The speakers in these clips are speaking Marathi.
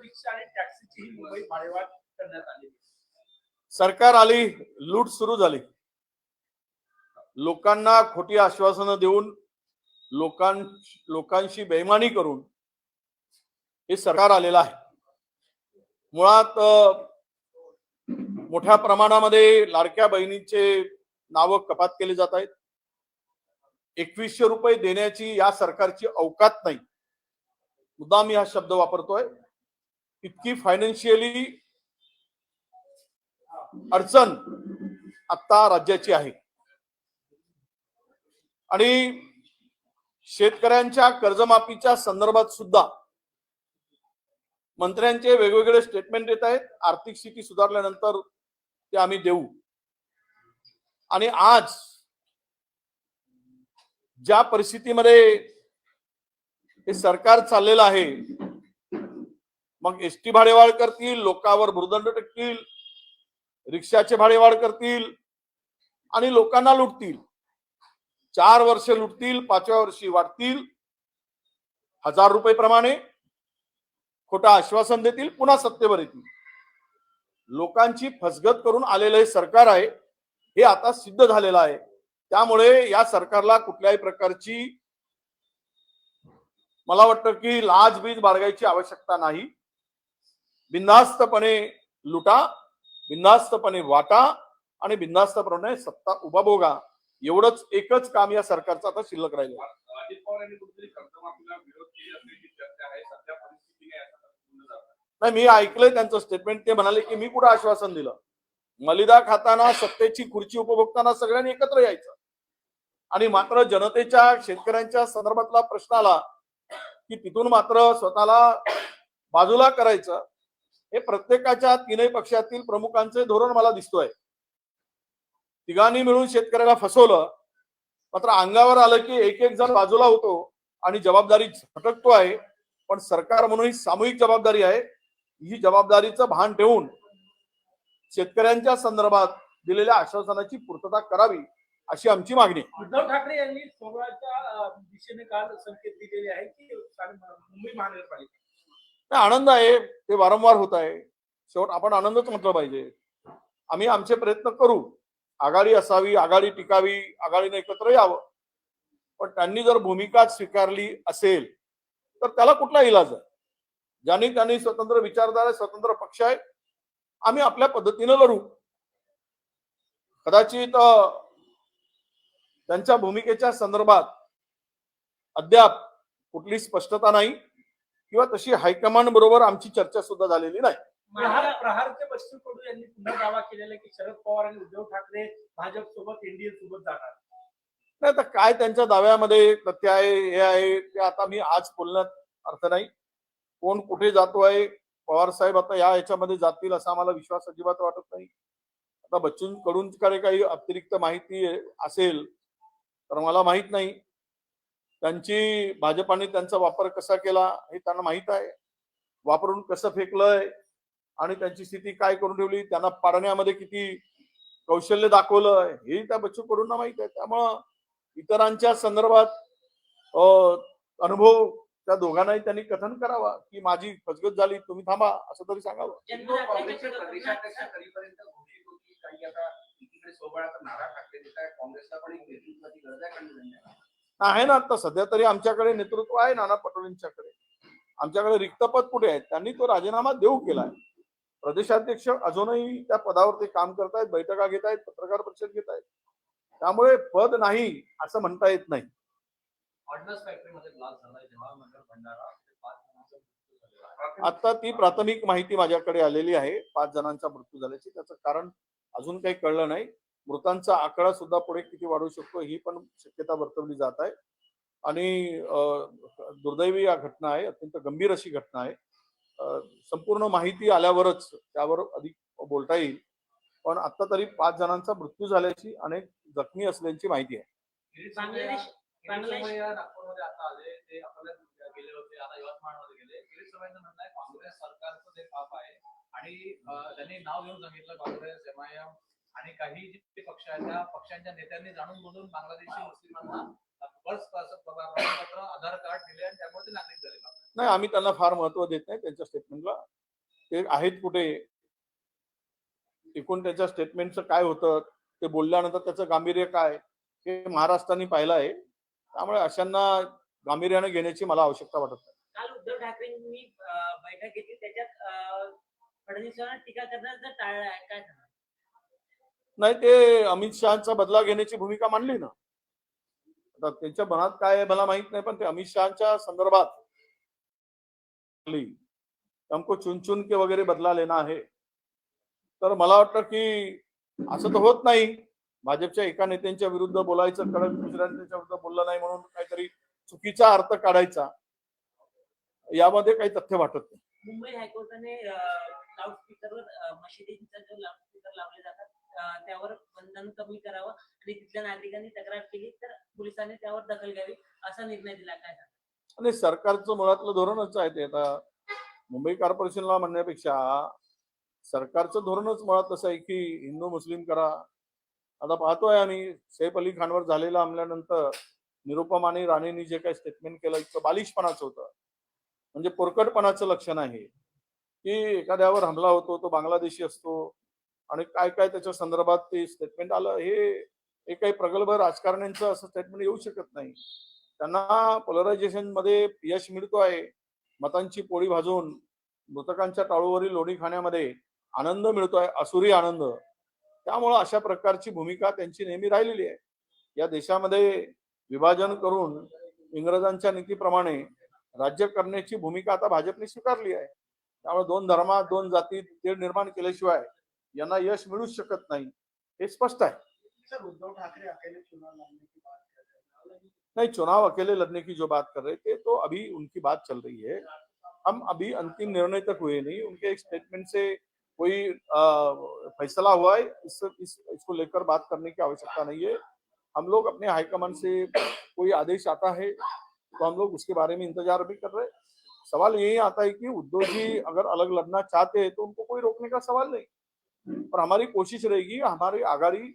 आणि टॅक्सीची मुंबईत भाडेवाढ करण्यात आली सरकार आली लूट सुरू झाली. लोकांना खोटी आश्वासनं देऊन लोकां लोकांशी बेईमानी करून हे सरकार आलेलं आहे. मुळात मोठ्या प्रमाणामध्ये लाडक्या बहिणीचे नावं कपात केले जात आहेत. एकवीसशे रुपये देण्याची या सरकारची अवकात नाही. मुद्दाम मी हा शब्द वापरतोय. इतकी फायनान्शियली अडचण आता राज्याची आहे. आणि शेतकऱ्यांच्या कर्जमाफीच्या संदर्भात सुद्धा मंत्र्यांचे वेगवेगळे स्टेटमेंट येत आहेत. आर्थिक स्थिती सुधारल्यानंतर ते आम्ही देऊ. आणि आज ज्या परिस्थितीमध्ये हे सरकार चाललेलं आहे मग एस टी भाडेवाढ करतील लोकांवर भूर्दंड टाकतील रिक्षाचे भाडेवाढ करतील आणि लोकांना लुटतील. चार वर्ष लुटतील पाचव्या वर्षी वाढतील. हजार रुपये प्रमाणे खोटं आश्वासन देतील पुन्हा सत्तेवर येतील. लोकांची फसगत करून आलेलं हे सरकार आहे हे आता सिद्ध झालेलं आहे. त्यामुळे या सरकारला कुठल्याही प्रकारची मला वाटतं की लाजबीज बाळगायची आवश्यकता नाही. बिनधास्तपणे लुटा बिनधास्तपणे वाटा आणि बिनधास्तपणे सत्ता उभा भोगा. एवढंच एकच काम या सरकारचं आता शिल्लक राहिलं. नाही. मी ऐकलंय त्यांचं स्टेटमेंट ते म्हणाले की मी कुठं आश्वासन दिलं? मलिदा खाताना सत्तेची खुर्ची उपभोगताना सगळ्यांनी एकत्र यायचं. आणि मात्र जनतेच्या शेतकऱ्यांच्या संदर्भातला प्रश्न आला की तिथून मात्र स्वतःला बाजूला करायचं. हे प्रत्येकाच्या तीनही पक्षातील प्रमुखांचे धोरण मला दिसतोय. तिघांनी मिळून शेतकऱ्याला फसवलं मात्र अंगावर आलं की एक एक जण बाजूला होतो आणि जबाबदारी झटकतो आहे. पण सरकार म्हणून ही सामूहिक जबाबदारी आहे. ही जबाबदारीचं भान ठेवून शेतकऱ्यांच्या संदर्भात दिलेल्या आश्वासनाची पूर्तता करावी अशी आमची मागणी. उद्धव ठाकरे यांनी सोहळ्याच्या दिशेने काल संकेत दिलेले आहे की मुंबई महानगरपालिका आनंद आहे ते वारंवार होत आहे. शेवट आपण आनंदच म्हटलं पाहिजे. आम्ही आमचे प्रयत्न करू. आघाडी असावी आघाडी टिकावी आघाडीने एकत्र यावं. पण त्यांनी जर भूमिका स्वीकारली असेल तर त्याला कुठला इलाज आहे? ज्यांनी त्यांनी स्वतंत्र विचारधारा स्वतंत्र पक्ष आहे आम्ही आपल्या पद्धतीनं लढू. कदाचित त्यांच्या भूमिकेच्या संदर्भात अद्याप कुठली स्पष्टता नाही. किंवा तशी हायकमांड बरोबर आमची चर्चा सुद्धा झालेली नाही. प्रहार प्रहारचे बच्चू कडू यांनी पुन्हा दावा केलेला आहे की शरद पवार आणि उद्धव ठाकरे भाजप सोबत एनडीए सोबत जाणार? नाही तर काय त्यांच्या दाव्यामध्ये तथ्य आहे हे आहे ते आता मी आज बोलण्यात अर्थ नाही. कोण कुठे जातोय पवार साहेब आता या याच्यामध्ये जातील असा आम्हाला विश्वास अजिबात वाटत नाही. आता बच्चूंकडूनकडे काही अतिरिक्त माहिती असेल तर मला माहीत नाही. त्यांची भाजपाने त्यांचा वापर कसा केला हे त्यांना माहीत आहे. वापरून कसं फेकलंय आणि त्यांची स्थिती काय करून ठेवली त्यांना पाडण्यामध्ये किती कौशल्य दाखवलं हे त्या बच्चू कडूंना माहीत आहे. त्यामुळं इतरांच्या संदर्भात अनुभव त्या दोघांनाही त्यांनी कथन करावा की माझी फसगत झाली तुम्ही थांबा असं तरी सांगावं. काँग्रेसला पण आहे आहे ना आता सध्या तरी आमच्याकडे नेतृत्व आहे नाना पटोलेंच्याकडे. आमच्याकडे रिक्त पद कुठे आहे? त्यांनी तो राजीनामा देऊ केलाय प्रदेशाध्यक्ष अजूनही त्या पदावर ते काम करतायत बैठका घेत आहेत पत्रकार परिषद घेत आहेत त्यामुळे पद नाही असं म्हणता येत नाही. आहे. आता ती प्राथमिक माहिती माझ्याकडे आलेली आहे पाच जणांचा मृत्यू झाल्याची. त्याचं कारण अजून काही कळलं नाही. मृतांचा आकडा सुद्धा पुढे किती वाढू शकतो ही पण शक्यता वर्तवली जात आहे. आणि दुर्दैवी या घटना आहे अत्यंत गंभीर अशी घटना आहे. संपूर्ण माहिती आल्यावरच त्यावर अधिक बोलता येईल. पण आता तरी पाच जणांचा मृत्यू झाल्याची अनेक जखमी असल्याची माहिती आहे. आणि त्यांनी नाव घेऊन सांगितलं काँग्रेस एमआयएम आणि काही जे पक्ष आहेत त्या पक्षांच्या नेत्यांनी जाणून बोलून बांगलादेशी मुस्लिमांना बस प्रमाणपत्र आधार कार्ड दिले आणि त्यामुळे ते नागरिक झाले. नाही आम्ही त्यांना फार महत्त्व देत नाही त्यांच्या स्टेटमेंटला ते आहेत कुठे? एकूण त्यांच्या स्टेटमेंटचं काय होतं? ते बोलल्यानंतर त्याचं गांभीर्य काय? हे महाराष्ट्राने पाहिलं आहे. त्यामुळे अशांना गांभीर्याने घेण्याची मला आवश्यकता वाटत नाही. काल उद्धव ठाकरेंनी बैठक घेतली. त्याच्यात अं, फडणवीसांवर टीका करण्याचं टाळलं आहे. काय? नाही ते अमित शहाचा बदला घेण्याची भूमिका मांडली ना. आता त्यांच्या मनात काय आहे मला माहीत नाही पण ते अमित शहाच्या संदर्भात हमको चुन चुन के वगैरे बदला लेना आहे. तर मला वाटतं की असं तर होत नाही. भाजपच्या एका नेत्यांच्या विरुद्ध बोलायचं कडक दुसऱ्या नेत्याच्या विरुद्ध बोललं नाही म्हणून काहीतरी चुकीचा अर्थ काढायचा. यामध्ये काही तथ्य वाटत नाही. मुंबई हायकोर्टाने लाऊडस्पीकरवर त्यावर बंधन कमी करावं आणि तिथल्या नागरिकांनी तक्रार केली तर पोलिसांनी त्यावर दखल घ्यावी असा निर्णय दिला काय आणि सरकारचं मुळातलं धोरणच आहे ते आता. मुंबई कॉर्पोरेशनला म्हणण्यापेक्षा सरकारचं धोरणच मुळात असं आहे की हिंदू मुस्लिम करा. आता पाहतोय आम्ही सैफ अली खानवर झालेला हमल्यानंतर निरुपम आणि राणेंनी जे काही स्टेटमेंट केलं इतकं बालिशपणाचं होतं. म्हणजे पोरकटपणाचं लक्षण आहे. की एखाद्यावर हमला होतो तो बांगलादेशी असतो आणि काय काय त्याच्या संदर्भात ते स्टेटमेंट आलं हे हे काही प्रगल्भ राजकारण्यांचं असं स्टेटमेंट येऊ शकत नाही. त्यांना पोलरायझेशनमध्ये यश मिळतो आहे. मतांची पोळी भाजून मृतकांच्या टाळूवरील लोणी खाण्यामध्ये आनंद मिळतोय असुरी आनंद. त्यामुळं अशा प्रकारची भूमिका त्यांची नेहमी राहिलेली आहे. या देशामध्ये विभाजन करून इंग्रजांच्या नीतीप्रमाणे राज्य करण्याची भूमिका आता भाजपने स्वीकारली आहे. त्यामुळे दोन धर्मात दोन जातीत तेढ निर्माण केल्याशिवाय यांना यश मिळूच शकत नाही. हे स्पष्ट आहे. सर उद्धव ठाकरे अकेले चुनाव लड़ने की बात कर रहे हैं. नहीं चुनाव अकेले लड़ने की जो बात कर रहे थे तो अभी उनकी बात चल रही है. हम अभी अंतिम निर्णय तक हुए नहीं उनके एक स्टेटमेंट से कोई फैसला हुआ है इस, इस इसको लेकर बात करने की आवश्यकता नहीं है। हम लोग अपने हाईकमान से कोई आदेश आता है तो हम लोग उसके बारे में इंतज़ार भी कर रहे हैं। सवाल यही आता है कि उद्धव जी अगर अलग लड़ना चाहते हैं तो उनको कोई रोकने का सवाल नहीं। और हमारी कोशिश रहेगी हमारी आगाड़ी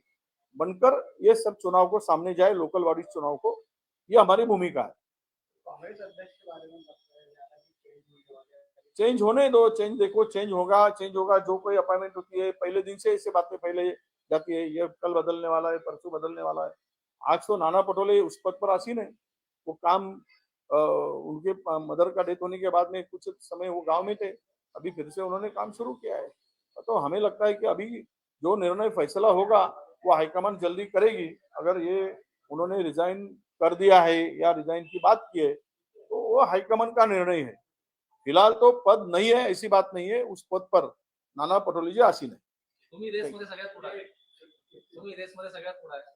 बनकर ये सब चुनाव को सामने जाए लोकल बॉडी चुनाव को। ये हमारी भूमिका है। चेंज होने दो चेंज देखो चेंज होगा चेंज होगा जो कोई अपॉइंटमेंट होती है पहले दिन से ऐसे बातें पहले जाती है ये कल बदलने वाला है परसों बदलने वाला है। आज तो नाना पटोले उस पद पर आसीन है। वो काम अ, उनके मदर का डेथ होने के बाद में कुछ समय वो गाँव में थे अभी फिर से उन्होंने काम शुरू किया है। तो हमें लगता है कि अभी जो निर्णय फैसला होगा वो हाईकमान जल्दी करेगी। अगर ये उन्होंने रिजाइन कर दिया है या रिजाइन की बात की है तो वो हाईकमान का निर्णय है। फ़िलहाल तो पद नहीं है ऐसी बात नहीं है उस पद पर नाना पटोले जी आसीन है। तुम्ही रेसमध्ये सगळ्यात पुढे आहे. तुम्ही रेसमध्ये सगळ्यात पुढे आहे.